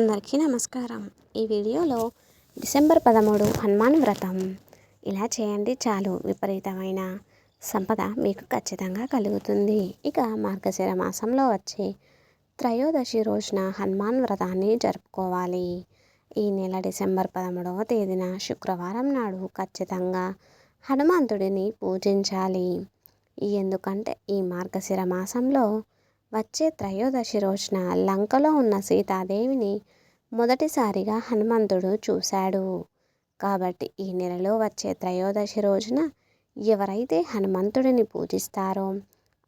అందరికీ నమస్కారం. ఈ వీడియోలో డిసెంబర్ పదమూడు హనుమాన్ వ్రతం. ఇలా చేయండి చాలు విపరీతమైన సంపద మీకు ఖచ్చితంగా కలుగుతుంది. ఇక మార్గశిర మాసంలో వచ్చే త్రయోదశి రోజున హనుమాన్ వ్రతాన్ని జరుపుకోవాలి. ఈ నెల డిసెంబర్ పదమూడవ తేదీన శుక్రవారం నాడు ఖచ్చితంగా హనుమంతుడిని పూజించాలి. ఎందుకంటే ఈ మార్గశిర మాసంలో వచ్చే త్రయోదశి రోజున లంకలో ఉన్న సీతాదేవిని మొదటిసారిగా హనుమంతుడు చూశాడు. కాబట్టి ఈ నెలలో వచ్చే త్రయోదశి రోజున ఎవరైతే హనుమంతుడిని పూజిస్తారో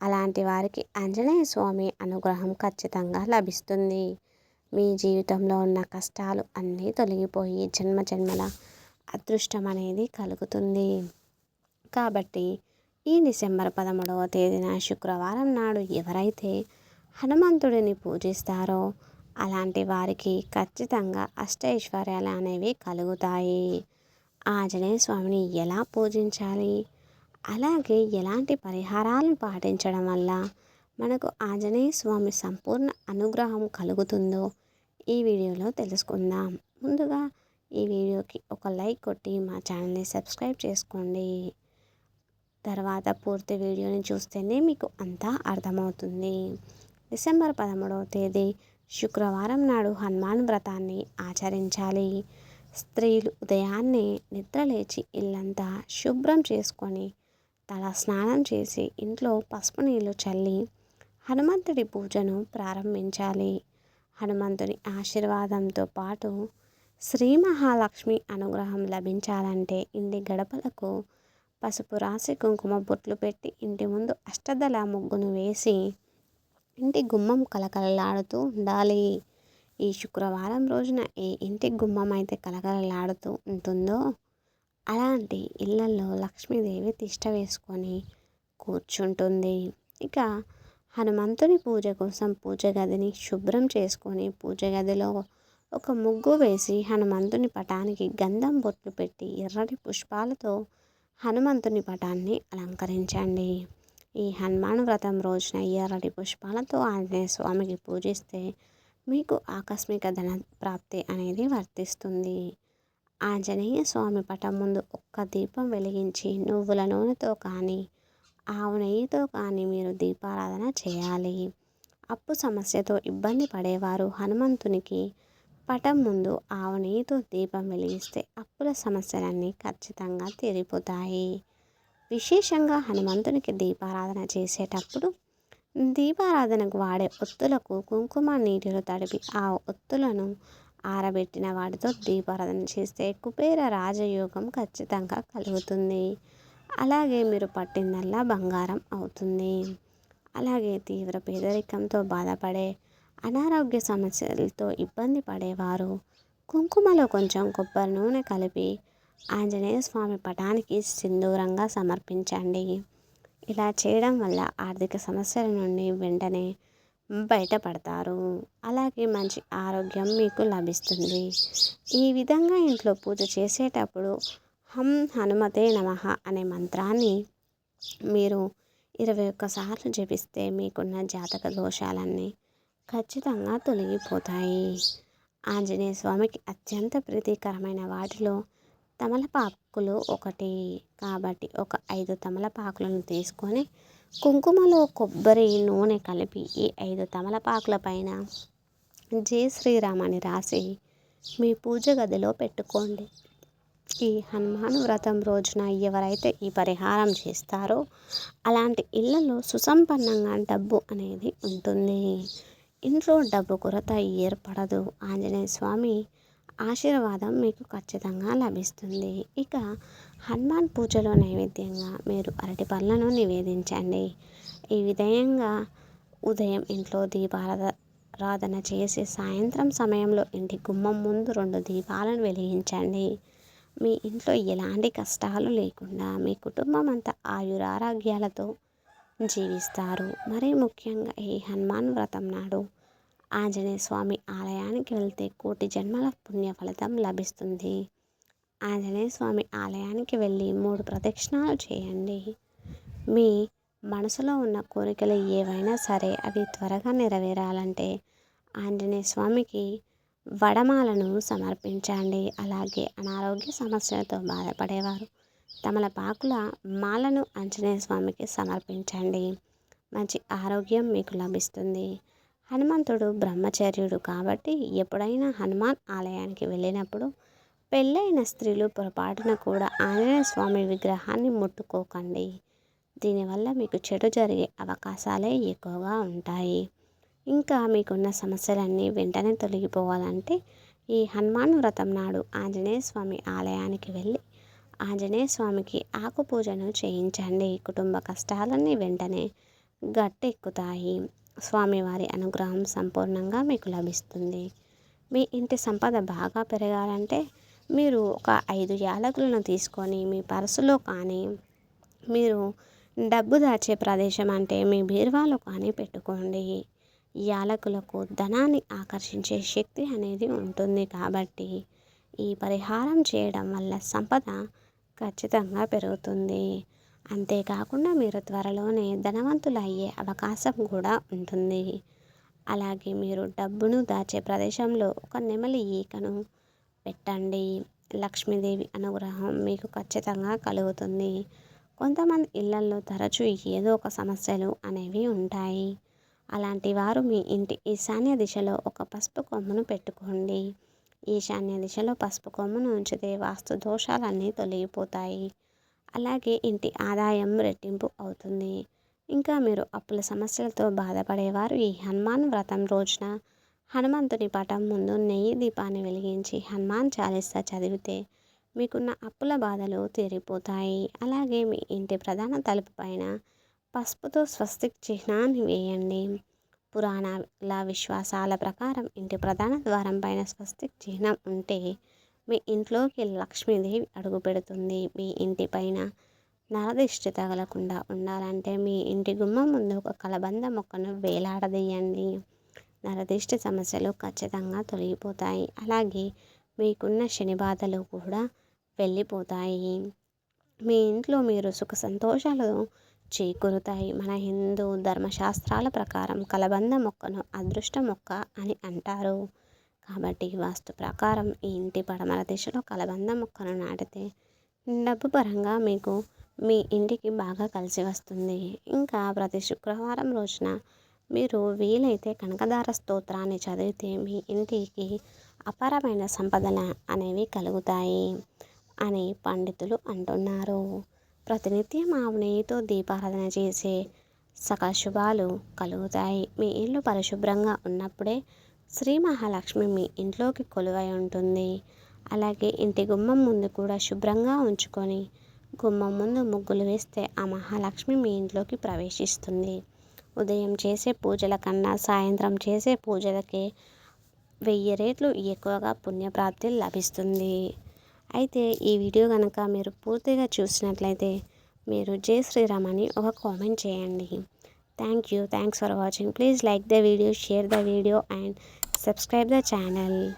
అలాంటి వారికి ఆంజనేయ స్వామి అనుగ్రహం ఖచ్చితంగా లభిస్తుంది. మీ జీవితంలో ఉన్న కష్టాలు అన్నీ తొలగిపోయి జన్మ జన్మల అదృష్టం అనేది కలుగుతుంది. కాబట్టి ఈ డిసెంబర్ పదమూడవ తేదీన శుక్రవారం నాడు ఎవరైతే హనుమంతుడిని పూజిస్తారో? అలాంటి వారికి ఖచ్చితంగా అష్టైశ్వర్యాలు అనేవి కలుగుతాయి. ఆంజనేయ స్వామిని ఎలా పూజించాలి? అలాగే ఎలాంటి పరిహారాలను పాటించడం వల్ల మనకు ఆంజనేయ స్వామి సంపూర్ణ అనుగ్రహం కలుగుతుందో ఈ వీడియోలో తెలుసుకుందాం. ముందుగా ఈ వీడియోకి ఒక లైక్ కొట్టి మా ఛానల్ని సబ్స్క్రైబ్ చేసుకోండి. తర్వాత పూర్తి వీడియోని చూస్తేనే మీకు అంతా అర్థమవుతుంది. డిసెంబర్ పదమూడవ తేదీ శుక్రవారం నాడు హనుమాన్ వ్రతాన్ని ఆచరించాలి. స్త్రీలు ఉదయాన్నే నిద్రలేచి ఇల్లంతా శుభ్రం చేసుకొని తల స్నానం చేసి ఇంట్లో పసుపు నీళ్ళు చల్లి హనుమంతుడి పూజను ప్రారంభించాలి. హనుమంతుని ఆశీర్వాదంతో పాటు శ్రీ మహాలక్ష్మి అనుగ్రహం లభించాలంటే ఇంటి గడపలకు పసుపు రాసి కుంకుమ బొట్లు పెట్టి ఇంటి ముందు అష్టదళ ముగ్గును వేసి ఇంటి గుమ్మం కలకలలాడుతూ ఉండాలి. ఈ శుక్రవారం రోజున ఏ ఇంటి గుమ్మం అయితే కలకలలాడుతూ ఉంటుందో అలాంటి ఇళ్ళలో లక్ష్మీదేవి తిష్ట వేసుకొని కూర్చుంటుంది. ఇక హనుమంతుని పూజ కోసం పూజ గదిని శుభ్రం చేసుకొని పూజ గదిలో ఒక ముగ్గు వేసి హనుమంతుని పటానికి గంధం బొట్లు పెట్టి ఎర్రటి పుష్పాలతో హనుమంతుని పటాన్ని అలంకరించండి. ఈ హనుమాన్ వ్రతం రోజున ఎర్రటి పుష్పాలతో ఆంజనేయ స్వామికి పూజిస్తే మీకు ఆకస్మిక ధన ప్రాప్తి అనేది వర్తిస్తుంది. ఆంజనేయ స్వామి పటం ముందు ఒక్క దీపం వెలిగించి నువ్వుల నూనెతో కానీ ఆవు నెయ్యితో కానీ మీరు దీపారాధన చేయాలి. అప్పు సమస్యతో ఇబ్బంది పడేవారు హనుమంతునికి పటం ముందు ఆవు నెయ్యితో దీపం వెలిగిస్తే అప్పుల సమస్యలన్నీ ఖచ్చితంగా తీరిపోతాయి. విశేషంగా హనుమంతునికి దీపారాధన చేసేటప్పుడు దీపారాధనకు వాడే ఒత్తులకు కుంకుమ నీటిలో తడిపి ఆ ఒత్తులను ఆరబెట్టిన వాటితో దీపారాధన చేస్తే కుబేర రాజయోగం ఖచ్చితంగా కలుగుతుంది. అలాగే మీరు పట్టిందల్లా బంగారం అవుతుంది. అలాగే తీవ్ర పేదరికంతో బాధపడే అనారోగ్య సమస్యలతో ఇబ్బంది పడేవారు. కుంకుమలో కొంచెం కొబ్బరి నూనె కలిపి ఆంజనేయ స్వామి పటానికి సింధూరంగా సమర్పించండి. ఇలా చేయడం వల్ల ఆర్థిక సమస్యల నుండి వెంటనే బయటపడతారు. అలాగే మంచి ఆరోగ్యం మీకు లభిస్తుంది. ఈ విధంగా ఇంట్లో పూజ చేసేటప్పుడు హం హనుమతే నమ అనే మంత్రాన్ని మీరు ఇరవై ఒక్కసార్లు జపిస్తే మీకున్న జాతక దోషాలన్నీ ఖచ్చితంగా తొలగిపోతాయి. ఆంజనేయ స్వామికి అత్యంత ప్రీతికరమైన వాటిలో తమలపాకులు ఒకటి కాబట్టి ఒక ఐదు తమలపాకులను తీసుకొని కుంకుమలో కొబ్బరి నూనె కలిపి ఈ ఐదు తమలపాకుల పైన జై శ్రీరామ్ అని రాసి మీ పూజ గదిలో పెట్టుకోండి. ఈ హనుమాన్ వ్రతం రోజున ఎవరైతే ఈ పరిహారం చేస్తారో అలాంటి ఇళ్ళలో సుసంపన్నంగా డబ్బు అనేది ఉంటుంది. ఇంట్లో డబ్బు కొరత ఏర్పడదు. ఆంజనేయ స్వామి ఆశీర్వాదం మీకు ఖచ్చితంగా లభిస్తుంది. ఇక హనుమాన్ పూజలో నైవేద్యంగా మీరు అరటి పళ్ళను నివేదించండి. ఈ విధంగా ఉదయం ఇంట్లో దీపారాధన చేసి సాయంత్రం సమయంలో ఇంటి గుమ్మం ముందు రెండు దీపాలను వెలిగించండి. మీ ఇంట్లో ఎలాంటి కష్టాలు లేకుండా మీ కుటుంబం అంతా ఆయురారోగ్యాలతో జీవిస్తారు. మరీ ముఖ్యంగా ఈ హనుమాన్ వ్రతం నాడు ఆంజనేయ స్వామి ఆలయానికి వెళ్తే కోటి జన్మల పుణ్య ఫలితం లభిస్తుంది. ఆంజనేయ స్వామి ఆలయానికి వెళ్ళి మూడు ప్రదక్షిణాలు చేయండి. మీ మనసులో ఉన్న కోరికలు ఏవైనా సరే అవి త్వరగా నెరవేరాలంటే ఆంజనేయ స్వామికి వడమాలను సమర్పించండి. అలాగే అనారోగ్య సమస్యలతో బాధపడేవారు తమలపాకుల మాలను ఆంజనేయ స్వామికి సమర్పించండి. మంచి ఆరోగ్యం మీకు లభిస్తుంది. హనుమంతుడు బ్రహ్మచర్యుడు కాబట్టి ఎప్పుడైనా హనుమాన్ ఆలయానికి వెళ్ళినప్పుడు పెళ్ళైన స్త్రీలు పొరపాటున కూడా ఆంజనేయ స్వామి విగ్రహాన్ని ముట్టుకోకండి. దీనివల్ల మీకు చెడు జరిగే అవకాశాలే ఎక్కువగా ఉంటాయి. ఇంకా మీకున్న సమస్యలన్నీ వెంటనే తొలగిపోవాలంటే ఈ హనుమాన్ వ్రతం నాడు ఆంజనేయ స్వామి ఆలయానికి వెళ్ళి ఆంజనేయ స్వామికి ఆకు పూజను చేయించండి. కుటుంబ కష్టాలన్నీ వెంటనే గట్టెక్కుతాయి. స్వామివారి అనుగ్రహం సంపూర్ణంగా మీకు లభిస్తుంది. మీ ఇంటి సంపద బాగా పెరగాలంటే మీరు ఒక ఐదు యాలకులను తీసుకొని మీ పర్సులో కానీ మీరు డబ్బు దాచే ప్రదేశం అంటే మీ బీరువాలో కానీ పెట్టుకోండి. యాలకులకు ధనాన్ని ఆకర్షించే శక్తి అనేది ఉంటుంది కాబట్టి ఈ పరిహారం చేయడం వల్ల సంపద ఖచ్చితంగా పెరుగుతుంది. అంతేకాకుండా మీరు త్వరలోనే ధనవంతులు అయ్యే అవకాశం కూడా ఉంటుంది. అలాగే మీరు డబ్బును దాచే ప్రదేశంలో ఒక నెమలి ఈకను పెట్టండి. లక్ష్మీదేవి అనుగ్రహం మీకు ఖచ్చితంగా కలుగుతుంది. కొంతమంది ఇళ్ళల్లో తరచూ ఏదో ఒక సమస్యలు అనేవి ఉంటాయి. అలాంటి వారు మీ ఇంటి ఈశాన్య దిశలో ఒక పసుపు కొమ్మును పెట్టుకోండి. ఈశాన్య దిశలో పసుపు కొమ్మును ఉంచితే వాస్తు దోషాలన్నీ తొలగిపోతాయి. అలాగే ఇంటి ఆదాయం రెట్టింపు అవుతుంది. ఇంకా మీరు అప్పుల సమస్యలతో బాధపడేవారు ఈ హనుమాన్ వ్రతం రోజున. హనుమంతుని పటం ముందు నెయ్యి దీపాన్ని వెలిగించి హనుమాన్ చాలీసా చదివితే మీకున్న అప్పుల బాధలు తీరిపోతాయి. అలాగే మీ ఇంటి ప్రధాన తలుపు పైన పసుపుతో స్వస్తిక్ చిహ్నాన్ని వేయండి. పురాణాల విశ్వాసాల ప్రకారం ఇంటి ప్రధాన ద్వారం పైన స్వస్తిక్ చిహ్నం ఉంటే మీ ఇంట్లోకి లక్ష్మీదేవి అడుగు పెడుతుంది. మీ ఇంటి పైన నరదిష్టి తగలకుండా ఉండాలంటే మీ ఇంటి గుమ్మం ముందు ఒక కలబంద మొక్కను వేలాడదీయండి. నరదిష్టి సమస్యలు ఖచ్చితంగా తొలగిపోతాయి. అలాగే మీకున్న శని బాధలు కూడా వెళ్ళిపోతాయి. మీ ఇంట్లో మీరు సుఖ సంతోషాలు చేకూరుతాయి. మన హిందూ ధర్మశాస్త్రాల ప్రకారం కలబంద మొక్కను అదృష్ట మొక్క అని అంటారు. కాబట్టి వాస్తు ప్రకారం ఈ ఇంటి పడమర దిశలో కలబంద మొక్కను నాటితే డబ్బు పరంగా మీకు మీ ఇంటికి బాగా కలిసి వస్తుంది. ఇంకా ప్రతి శుక్రవారం రోజున మీరు వీలైతే కనకదార స్తోత్రాన్ని చదివితే మీ ఇంటికి అపారమైన సంపదన అనేవి కలుగుతాయి అని పండితులు అంటున్నారు. ప్రతినిత్యం ఆవు నెయ్యితో దీపారాధన చేసే సకల శుభాలు కలుగుతాయి. మీ ఇల్లు పరిశుభ్రంగా ఉన్నప్పుడే శ్రీ మహాలక్ష్మి మీ ఇంట్లోకి కొలువై ఉంటుంది. అలాగే ఇంటి గుమ్మం ముందు కూడా శుభ్రంగా ఉంచుకొని గుమ్మం ముందు ముగ్గులు వేస్తే ఆ మహాలక్ష్మి మీ ఇంట్లోకి ప్రవేశిస్తుంది. ఉదయం చేసే పూజల కన్నా సాయంత్రం చేసే పూజలకే వెయ్యి రేట్లు ఎక్కువగా పుణ్యప్రాప్తి లభిస్తుంది. అయితే ఈ వీడియో కనుక మీరు పూర్తిగా చూసినట్లయితే మీరు జై శ్రీరామ్ అని ఒక కామెంట్ చేయండి. Thank you. Thanks for watching. Please like the video, share the video and subscribe the channel.